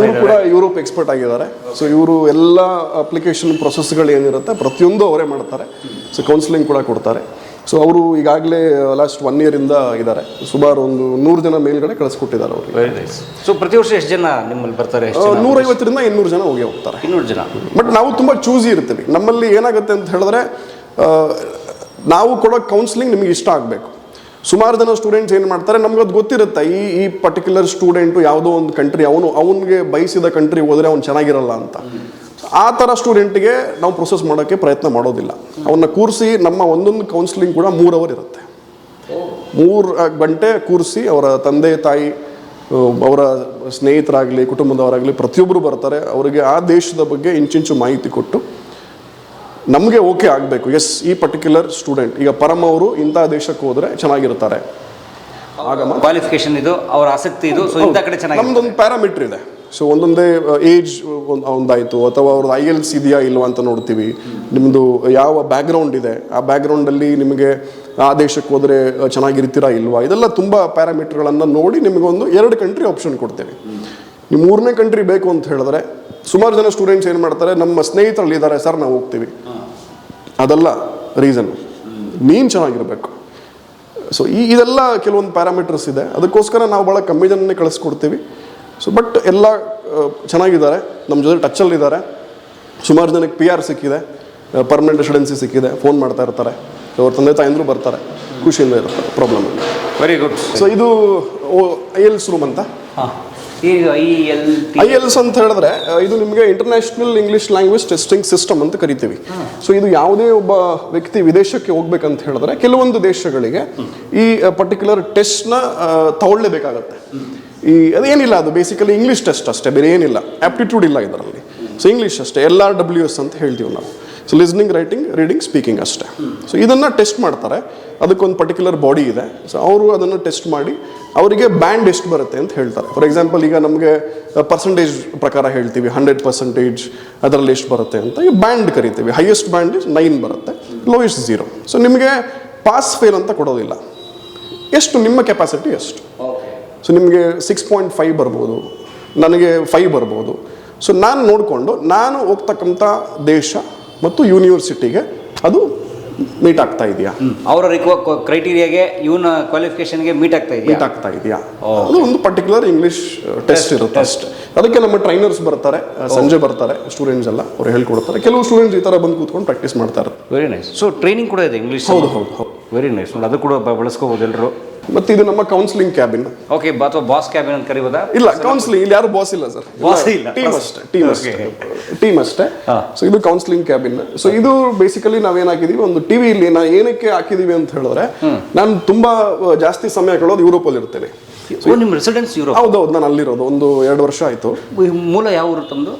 ಇವರು ಕೂಡ ಯುರೋಪ್ ಎಕ್ಸ್ಪರ್ಟ್ ಆಗಿದ್ದಾರೆ. ಸೊ ಇವರು ಎಲ್ಲ ಅಪ್ಲಿಕೇಶನ್ ಪ್ರೊಸೆಸ್ಗಳು ಏನಿರುತ್ತೆ ಪ್ರತಿಯೊಂದು ಅವರೇ ಮಾಡ್ತಾರೆ. ಸೊ ಕೌನ್ಸಿಲಿಂಗ್ ಕೂಡ ಕೊಡ್ತಾರೆ. ಸೊ ಅವರು ಈಗಾಗಲೇ ಲಾಸ್ಟ್ ಒನ್ ಇಯರಿಂದ ಇದ್ದಾರೆ. ಸುಮಾರು ಒಂದು ನೂರು ಜನ ಮೇಲ್ಗಡೆ ಕಳಿಸ್ಕೊಟ್ಟಿದ್ದಾರೆ ಅವರು ಸೊ ಪ್ರತಿ ವರ್ಷ ಎಷ್ಟು ಜನ ನಿಮ್ಮಲ್ಲಿ ಬರ್ತಾರೆ ಜನ ನೂರೈವತ್ತರಿಂದ ಇನ್ನೂರು ಜನ ಹೋಗಿ ಹೋಗ್ತಾರೆ. ಇನ್ನೂರು ಜನ. ಬಟ್ ನಾವು ತುಂಬ ಚೂಸಿ ಇರ್ತೀವಿ. ನಮ್ಮಲ್ಲಿ ಏನಾಗುತ್ತೆ ಅಂತ ಹೇಳಿದ್ರೆ ನಾವು ಕೊಡೋ ಕೌನ್ಸಿಲಿಂಗ್ ನಿಮಗೆ ಇಷ್ಟ ಆಗಬೇಕು. ಸುಮಾರು ಜನ ಸ್ಟೂಡೆಂಟ್ಸ್ ಏನು ಮಾಡ್ತಾರೆ, ನಮ್ಗೆ ಅದು ಗೊತ್ತಿರುತ್ತೆ. ಈ ಈ ಪರ್ಟಿಕ್ಯುಲರ್ ಸ್ಟೂಡೆಂಟು ಯಾವುದೋ ಒಂದು ಕಂಟ್ರಿ ಅವನು, ಅವನಿಗೆ ಬಯಸಿದ ಕಂಟ್ರಿ ಹೋದರೆ ಅವ್ನು ಚೆನ್ನಾಗಿರಲ್ಲ ಅಂತ. ಆ ಥರ ಸ್ಟೂಡೆಂಟ್ಗೆ ನಾವು ಪ್ರೊಸೆಸ್ ಮಾಡೋಕ್ಕೆ ಪ್ರಯತ್ನ ಮಾಡೋದಿಲ್ಲ. ಅವನ್ನ ಕೂರಿಸಿ ನಮ್ಮ ಒಂದೊಂದು ಕೌನ್ಸಿಲಿಂಗ್ ಕೂಡ ಮೂರು ಅವರ್ ಇರುತ್ತೆ. ಮೂರು ಗಂಟೆ ಕೂರಿಸಿ ಅವರ ತಂದೆ, ತಾಯಿ ಅವರ ಸ್ನೇಹಿತರಾಗಲಿ, ಕುಟುಂಬದವರಾಗಲಿ ಪ್ರತಿಯೊಬ್ಬರು ಬರ್ತಾರೆ. ಅವರಿಗೆ ಆ ದೇಶದ ಬಗ್ಗೆ ಇಂಚಿಂಚು ಮಾಹಿತಿ ಕೊಟ್ಟು ನಮಗೆ ಓಕೆ ಆಗಬೇಕು. ಎಸ್ ಈ ಪರ್ಟಿಕ್ಯುಲರ್ ಸ್ಟೂಡೆಂಟ್ ಈಗ ಪರಮ ಅವರು ಇಂಥ ದೇಶಕ್ಕೆ ಹೋದರೆ ಚೆನ್ನಾಗಿರ್ತಾರೆ ಕ್ವಾಲಿಫಿಕೇಶನ್ ಇದು ಅವರ ಆಸಕ್ತಿ ಇದು ಸೊ ಇಂಥ ಕಡೆ ಚೆನ್ನಾಗಿ ನಮ್ದೊಂದು ಪ್ಯಾರಾಮೀಟರ್ ಇದೆ. ಸೊ ಒಂದೊಂದೇ ಏಜ್ ಒಂದಾಯಿತು ಅಥವಾ ಅವ್ರದ್ದು ಐ ಎಲ್ಸ್ ಇದೆಯಾ ಇಲ್ವಾ ಅಂತ ನೋಡ್ತೀವಿ. ನಿಮ್ಮದು ಯಾವ ಬ್ಯಾಕ್ಗ್ರೌಂಡ್ ಇದೆ ಆ ಬ್ಯಾಕ್ಗ್ರೌಂಡಲ್ಲಿ ನಿಮಗೆ ಆ ದೇಶಕ್ಕೆ ಹೋದರೆ ಚೆನ್ನಾಗಿರ್ತೀರಾ ಇಲ್ವಾ? ಇದೆಲ್ಲ ತುಂಬ ಪ್ಯಾರಾಮೀಟರ್ಗಳನ್ನು ನೋಡಿ ನಿಮಗೊಂದು ಎರಡು ಕಂಟ್ರಿ ಆಪ್ಷನ್ ಕೊಡ್ತೇವೆ ನೀವು ಮೂರನೇ ಕಂಟ್ರಿ ಬೇಕು ಅಂತ ಹೇಳಿದ್ರೆ ಸುಮಾರು ಜನ ಸ್ಟೂಡೆಂಟ್ಸ್ ಏನು ಮಾಡ್ತಾರೆ ನಮ್ಮ ಸ್ನೇಹಿತರಲ್ಲಿ ಇದ್ದಾರೆ ಸರ್ ನಾವು ಹೋಗ್ತೀವಿ. ಅದಲ್ಲ ರೀಸನ್ ನೀನು ಚೆನ್ನಾಗಿರಬೇಕು. ಸೊ ಈ ಇದೆಲ್ಲ ಕೆಲವೊಂದು ಪ್ಯಾರಾಮೀಟರ್ಸ್ ಇದೆ. ಅದಕ್ಕೋಸ್ಕರ ನಾವು ಭಾಳ ಕಮ್ಮಿ ಜನನೇ ಕಳಿಸ್ಕೊಡ್ತೀವಿ. ಸೊ ಬಟ್ ಎಲ್ಲ ಚೆನ್ನಾಗಿದ್ದಾರೆ. ನಮ್ಮ ಜೊತೆ ಟಚ್ಚಲ್ಲಿದ್ದಾರೆ ಸುಮಾರು ಜನಕ್ಕೆ ಪಿ ಆರ್ ಸಿಕ್ಕಿದೆ. ಪರ್ಮನೆಂಟ್ ರೆಸಿಡೆನ್ಸಿ ಸಿಕ್ಕಿದೆ. ಫೋನ್ ಮಾಡ್ತಾ ಇರ್ತಾರೆ. ಅವ್ರ ತಂದೆ ತಾಯಂದ್ರು ಬರ್ತಾರೆ. ಖುಷಿಯಿಂದ ಇರ್ತಾರೆ. ಪ್ರಾಬ್ಲಮ್ ವೆರಿ ಗುಡ್ ಸೊ ಇದು ಐ ಎಲ್ಸ್ ರೂಮ್ ಅಂತ? ಐ ಅಂತ ಹೇಳಿದ್ರೆ ಇದು ನಿಮಗೆ international English language testing system ಅಂತ ಕರಿತೀವಿ. ಸೊ ಇದು ಯಾವುದೇ ಒಬ್ಬ ವ್ಯಕ್ತಿ ವಿದೇಶಕ್ಕೆ ಹೋಗ್ಬೇಕಂತ ಹೇಳಿದ್ರೆ, ಕೆಲವೊಂದು ದೇಶಗಳಿಗೆ ಈ ಪರ್ಟಿಕ್ಯುಲರ್ ಟೆಸ್ಟ್ನ ತಗೊಳ್ಳೇಬೇಕಾಗತ್ತೆ. ಈ ಅದೇನಿಲ್ಲ ಅದು ಬೇಸಿಕಲಿ ಇಂಗ್ಲಿಷ್ ಟೆಸ್ಟ್ ಅಷ್ಟೇ, ಬೇರೆ ಏನಿಲ್ಲ. ಆಪ್ಟಿಟ್ಯೂಡ್ ಇಲ್ಲ ಇದರಲ್ಲಿ. ಸೊ ಇಂಗ್ಲಿಷ್ ಅಷ್ಟೇ ಎಲ್ ಆರ್ ಡಬ್ಲ್ಯೂ ಎಸ್ ಅಂತ ಹೇಳ್ತೀವಿ ನಾವು. So listening writing reading speaking ಅಷ್ಟೇ. ಸೊ ಇದನ್ನು ಟೆಸ್ಟ್ ಮಾಡ್ತಾರೆ. ಅದಕ್ಕೊಂದು ಪರ್ಟಿಕ್ಯುಲರ್ ಬಾಡಿ ಇದೆ. ಸೊ ಅವರು ಅದನ್ನು ಟೆಸ್ಟ್ ಮಾಡಿ ಅವರಿಗೆ ಬ್ಯಾಂಡ್ ಎಷ್ಟು ಬರುತ್ತೆ ಅಂತ ಹೇಳ್ತಾರೆ. ಫಾರ್ ಎಕ್ಸಾಂಪಲ್ ಈಗ ನಮಗೆ ಪರ್ಸೆಂಟೇಜ್ ಪ್ರಕಾರ ಹೇಳ್ತೀವಿ. ಹಂಡ್ರೆಡ್ ಪರ್ಸೆಂಟೇಜ್ ಅದರಲ್ಲಿ ಎಷ್ಟು ಬರುತ್ತೆ ಅಂತ ಈ ಬ್ಯಾಂಡ್ ಕರಿತೀವಿ. ಹೈಯೆಸ್ಟ್ ಬ್ಯಾಂಡ್ ಇಸ್ ನೈನ್ ಬರುತ್ತೆ. ಲೋಯೆಸ್ಟ್ ಝೀರೋ ಸೊ ನಿಮಗೆ ಪಾಸ್ ಫೇಲ್ ಅಂತ ಕೊಡೋದಿಲ್ಲ. ಎಷ್ಟು? ನಿಮ್ಮ ಕೆಪಾಸಿಟಿ ಎಷ್ಟು? ಸೊ ನಿಮಗೆ ಸಿಕ್ಸ್ ಪಾಯಿಂಟ್ ಫೈವ್ ಬರ್ಬೋದು. ನನಗೆ ಫೈವ್ ಬರ್ಬೋದು. ಸೊ ನಾನು ನೋಡಿಕೊಂಡು, ನಾನು ಹೋಗ್ತಕ್ಕಂಥ ದೇಶ ಮತ್ತು ಯೂನಿವರ್ಸಿಟಿಗೆ ಅದು ಮೀಟ್ ಆಗ್ತಾ ಇದೆಯಾ? ಅವರ ಕ್ರೈಟೀರಿಯಾಗೆ ಇವನ ಕ್ವಾಲಿಫಿಕೇಶನ್ಗೆ ಮೀಟ್ ಆಗ್ತಾ ಇದೆಯಾ? ಮೀಟ್ ಆಗ್ತಾ ಇದೆಯಾ? ಅದು ಒಂದು ಪರ್ಟಿಕ್ಯುಲರ್ ಇಂಗ್ಲಿಷ್ ಟೆಸ್ಟ್ ಇರುತ್ತೆ ಅಷ್ಟೇ. ಅದಕ್ಕೆ ನಮ್ಮ ಟ್ರೈನರ್ಸ್ ಬರ್ತಾರೆ ಸಂಜೆ ಬರ್ತಾರೆ ಸ್ಟೂಡೆಂಟ್ಸ್ ಎಲ್ಲ ಅವ್ರು ಹೇಳ್ಕೊಡ್ತಾರೆ. ಕೆಲವು ಸ್ಟೂಡೆಂಟ್ಸ್ ಈ ಥರ ಬಂದು ಕೂತ್ಕೊಂಡು ಪ್ರಾಕ್ಟೀಸ್ ಮಾಡ್ತಾರೆ ವೆರಿ ನೈಸ್ ಸೊ ಟ್ರೈನಿಂಗ್ ಕೂಡ ಇದೆ ಇಂಗ್ಲೀಷ್ ಹೌದು ಹೌದು ಹೌದು. ವೆರಿ ನೈಸ್ ನೋಡಿ ಅದು ಕೂಡ ಬಳಸ್ಕೋಬಹುದು ಬಳಸ್ಕೋಬೋದು ಎಲ್ಲರೂ ಮತ್ತೆ ಇದು ನಮ್ಮ ಕೌನ್ಸಿಲಿಂಗ್ ಕ್ಯಾಬಿನ್ ಓಕೆ ಅಥವಾ ಬಾಸ್ ಕ್ಯಾಬಿನ್ ಅಂತ ಕರೆಯುವುದಾ ಇಲ್ಲ ಕೌನ್ಸಿಲಿಂಗ್ ಇಲ್ಲಿ ಯಾರು ಬಾಸ್ ಇಲ್ಲ ಸರ್ ಬಾಸ್ ಇಲ್ಲ. ಟೀಮ್ ಅಷ್ಟೇ ಟೀಮ್ ಅಷ್ಟೇ. ಟೀಮ್ ಅಷ್ಟೇ. ಸೊ ಇದು ಕೌನ್ಸಿಲಿಂಗ್ ಕ್ಯಾಬಿನ್ ಸೊ ಇದು ಬೇಸಿಕಲಿ ನಾವೇನ್ ಹಾಕಿದೀವಿ ಒಂದು ಟಿವಿ ಇಲ್ಲಿ ನಾ ಏನಕ್ಕೆ ಹಾಕಿದೀವಿ ಅಂತ ಹೇಳಿದ್ರೆ ನಾನು ತುಂಬಾ ಜಾಸ್ತಿ ಸಮಯ ಕಳೆಯೋದು ಯುರೋಪ್ ಅಲ್ಲಿ ಇರ್ತೇನೆ ನಿಮ್ಮ ರೆಸಿಡೆನ್ಸ್ ಯುರೋಪ್ ಹೌದೌದು ನಾನು ಅಲ್ಲಿರೋದು ಒಂದು ಎರಡು ವರ್ಷ ಆಯ್ತು. ಮೂಲ ಯಾವ ಊರು ತಮ್ಮದು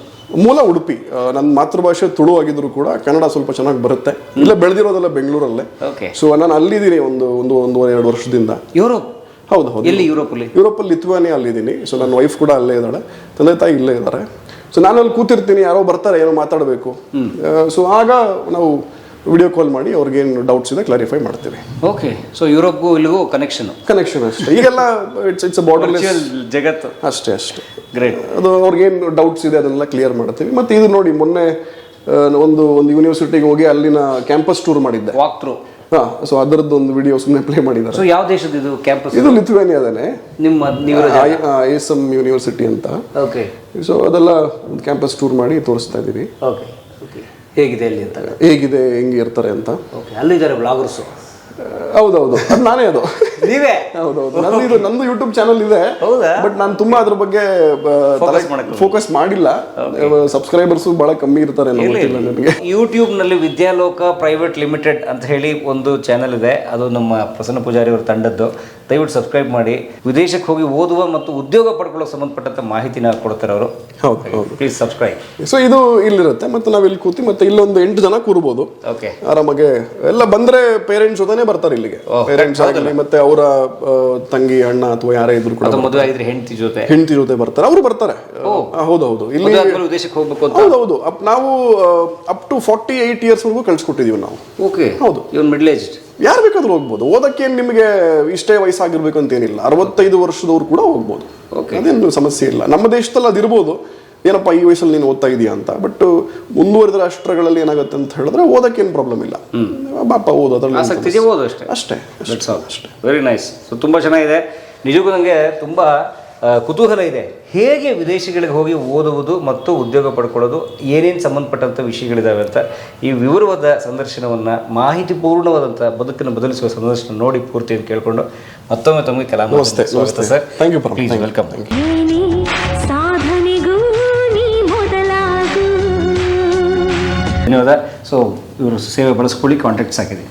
ಮೂಲ ಉಡುಪಿ ನನ್ನ ಮಾತೃಭಾಷೆ ತುಳು ಆಗಿದ್ರು ಕೂಡ ಕನ್ನಡ ಸ್ವಲ್ಪ ಚೆನ್ನಾಗಿ ಬರುತ್ತೆ. ಇಲ್ಲ ಬೆಳೆದಿರೋದೆಲ್ಲ ಬೆಂಗಳೂರಲ್ಲೇ. ಸೊ ನಾನು ಅಲ್ಲಿದ್ದೀನಿ ಒಂದು ಒಂದು ಒಂದೂವರೆ ಎರಡು ವರ್ಷದಿಂದ. ಯುರೋಪ್? ಹೌದು ಹೌದು. ಎಲ್ಲಿ ಯುರೋಪಲ್ಲಿ? ಯುರೋಪಲ್ಲಿ ಲಿಥುವಾನಿಯಾ ಅಲ್ಲಿದ್ದೀನಿ. ಸೊ ನನ್ನ ವೈಫ್ ಕೂಡ ಅಲ್ಲೇ ಇದ್ದಾಳೆ. ತಂದೆ ತಾಯಿ ಇಲ್ಲೇ ಇದ್ದಾರೆ. ಸೊ ನಾನು ಅಲ್ಲಿ ಕೂತಿರ್ತೀನಿ ಯಾರೋ ಬರ್ತಾರೆ ಏನೋ ಮಾತಾಡಬೇಕು. ಸೊ ಆಗ ನಾವು ವಿಡಿಯೋ ಕಾಲ್ ಮಾಡಿ ಅವ್ರಿಗೇನು ಡೌಟ್ಸ್ ಇದೆ ಕ್ಲಾರಿಫೈ ಮಾಡ್ತೀವಿ. ಓಕೆ ಸೊ ಯುರೋಪ್ಗೂ ಇಲ್ಲಿಗೂ ಕನೆಕ್ಷನ್ ಕನೆಕ್ಷನ್ ಅಷ್ಟೇ. ಈಗೆಲ್ಲ ಇಟ್ಸ್ ಇಟ್ಸ್ ಬಾರ್ಡರ್ ಜಗತ್ತು. ಅಷ್ಟೇ ಅಷ್ಟೇ. ಗ್ರೇಟ್ ಅದು ಅವ್ರಿಗೇನು ಡೌಟ್ಸ್ ಇದೆ ಅದನ್ನೆಲ್ಲ ಕ್ಲಿಯರ್ ಮಾಡ್ತೀವಿ. ಮತ್ತು ಇದು ನೋಡಿ ಮೊನ್ನೆ ಒಂದು ಒಂದು ಯೂನಿವರ್ಸಿಟಿಗೆ ಹೋಗಿ ಅಲ್ಲಿನ ಕ್ಯಾಂಪಸ್ ಟೂರ್ ಮಾಡಿದ್ದೆ. ವಾಕ್ ಥ್ರೂ ಹಾಂ ಸೊ ಅದರದ್ದು ಒಂದು ವಿಡಿಯೋ ಸುಮ್ಮನೆ ಪ್ಲೇ ಮಾಡಿದ್ದಾರೆ. ಸೊ ಯಾವ ದೇಶದ ಇದು ಕ್ಯಾಂಪಸ್ ಇದು ಲಿಥುವೇನಿಯಾದನೇ ನಿಮ್ಮ ನೀವು ಐ ಎಸ್ ಎಂ ಯೂನಿವರ್ಸಿಟಿ ಅಂತ. ಓಕೆ ಸೊ ಅದೆಲ್ಲ ಒಂದು ಕ್ಯಾಂಪಸ್ ಟೂರ್ ಮಾಡಿ ತೋರಿಸ್ತಾ ಇದ್ದೀವಿ. ಓಕೆ ಹೇಗಿದೆ ಅಲ್ಲಿ ಅಂತ ಹೇಗಿದೆ ಹೆಂಗೆ ಇರ್ತಾರೆ ಅಂತ? ಓಕೆ ಅಲ್ಲಿದ್ದಾರೆ ಬ್ಲಾಗರ್ಸು ಹೌದೌದು ಅದು ನಾನೇ ಅದು. ನೀವೇ? ಹೌದೌದು. ನಂದು ಇದು ನಂದು ಯೂಟ್ಯೂಬ್ ಚಾನಲ್ ಇದೆ. ಹೌದಾ? ಬಟ್ ನಾನು ತುಂಬಾ ಅದ್ರ ಬಗ್ಗೆ ಫೋಕಸ್ ಮಾಡಿಲ್ಲ. ಸಬ್ಸ್ಕ್ರೈಬರ್ಸ್ ಬಹಳ ಕಮ್ಮಿ ಇರ್ತಾರೆ ನನಗೆ ಯೂಟ್ಯೂಬ್ನಲ್ಲಿ ವಿದ್ಯಾಲೋಕ ಪ್ರೈವೇಟ್ ಲಿಮಿಟೆಡ್ ಅಂತ ಹೇಳಿ ಒಂದು ಚಾನೆಲ್ ಇದೆ. ಅದು ನಮ್ಮ ಪ್ರಸನ್ನ ಪೂಜಾರಿ ಅವರ ತಂಡದ್ದು. ದಯವಿಟ್ಟು ಸಬ್ಸ್ಕ್ರೈಬ್ ಮಾಡಿ. ವಿದೇಶಕ್ಕೆ ಹೋಗಿ ಓದುವ ಮತ್ತು ಉದ್ಯೋಗ ಪಡ್ಕೊಳ್ಳೋ ಸಂಬಂಧಪಟ್ಟಂತ ಮಾಹಿತಿನ ಕೊಡ್ತಾರೆ ಅವರು. ಪ್ಲೀಸ್ ಸಬ್ಸ್ಕ್ರೈಬ್ ಸೊ ಇದು ಇಲ್ಲಿರುತ್ತೆ. ಮತ್ತೆ ನಾವು ಇಲ್ಲಿ ಕೂತಿ ಮತ್ತೆ ಇಲ್ಲೊಂದು ಎಂಟು ಜನ ಕೂರ್ಬೋದು. ಓಕೆ ಆರಾಮಾಗೆ ಎಲ್ಲ ಬಂದ್ರೆ ಪೇರೆಂಟ್ಸ್ ಜೊತೆನೆ ಬರ್ತಾರೆ ಇಲ್ಲಿಗೆ. ಪೇರೆಂಟ್ಸ್ ಆಗಲಿ ಮತ್ತೆ ಅವರ ತಂಗಿ ಅಣ್ಣ ಅಥವಾ ಯಾರೇ ಇದ್ರು ಕೂಡ ಮದುವೆ ಆಗಿದ್ರೆ ಹೆಂಡತಿ ಜೊತೆ? ಹೆಂಡತಿ ಜೊತೆ ಬರ್ತಾರೆ. ಅವರು ಬರ್ತಾರೆ. ಹೌದು ಹೌದು ಇಲ್ಲಿ ಉದ್ದೇಶಕ್ಕೆ ಹೋಗ್ಬೇಕು ಅಂತ? ಅಪ್ ನಾವು up to forty eight years ವರೆಗೂ ಕಳ್ಸಿಕೊಟ್ಟಿದೀವಿ ನಾವು. ಓಕೆ. ಹೌದು. ಇವನ್ ಮಿಡ್ಲ್ ಏಜ್ ಯಾರು ಬೇಕಾದ್ರೂ ಹೋಗ್ಬೋದು. ಓದಕ್ಕೆ ಏನ್ ನಿಮಗೆ ಇಷ್ಟೇ ವಯಸ್ಸಾಗಿರ್ಬೇಕು ಅಂತ ಏನಿಲ್ಲ. ಅರವತ್ತೈದು ವರ್ಷದವ್ರು ಕೂಡ ಹೋಗ್ಬೋದು. ಅದೇನು ಸಮಸ್ಯೆ ಇಲ್ಲ. ನಮ್ಮ ದೇಶದಲ್ಲಿ ಅದಿರ್ಬೋದು. ಏನಪ್ಪ ಈ ವಯಸ್ಸಲ್ಲಿ ನೀನು ಓದ್ತಾ ಇದೆಯಾ ಅಂತ. ಬಟ್ ಮುಂದುವರೆದ ರಾಷ್ಟ್ರಗಳಲ್ಲಿ ಏನಾಗುತ್ತೆ ಅಂತ ಹೇಳಿದ್ರೆ ಓದಕ್ಕೆ ಏನು ಪ್ರಾಬ್ಲಮ್ ಇಲ್ಲ ಬಾಪ ಓದು ಅದರಲ್ಲಿ ಆಸಕ್ತಿಗೆ ಆಸಕ್ತಿ ಓದು ಅಷ್ಟೇ. ಅಷ್ಟೇ ಅಷ್ಟೇ ವೆರಿ ನೈಸ್ ಸೊ ತುಂಬ ಚೆನ್ನಾಗಿದೆ. ನಿಜಕ್ಕೂ ನನಗೆ ತುಂಬ ಕುತೂಹಲ ಇದೆ. ಹೇಗೆ ವಿದೇಶಗಳಿಗೆ ಹೋಗಿ ಓದುವುದು ಮತ್ತು ಉದ್ಯೋಗ ಪಡ್ಕೊಳ್ಳೋದು ಏನೇನು ಸಂಬಂಧಪಟ್ಟಂಥ ವಿಷಯಗಳಿದಾವೆ ಅಂತ. ಈ ವಿವರವಾದ ಸಂದರ್ಶನವನ್ನು ಮಾಹಿತಿ ಪೂರ್ಣವಾದಂಥ ಬದುಕನ್ನು ಬದಲಿಸುವ ಸಂದರ್ಶನ ನೋಡಿ ಪೂರ್ತಿ ಅಂತ ಕೇಳ್ಕೊಂಡು ಮತ್ತೊಮ್ಮೆ ತಮಗೆ ಕಲಾ ನಮಸ್ತೆ, ನಮಸ್ತೆ. Sir. Thank you. Please welcome thank ಸಾಧನೆಗೂ ಮೊದಲಾಗು ಧನ್ಯವಾದ ಸೊ ಇವರು ಸೇವೆ ಬಳಸ್ಕೊಳ್ಳಿ ಕಾಂಟ್ಯಾಕ್ಟ್ಸ್ ಹಾಕಿದ್ದೀನಿ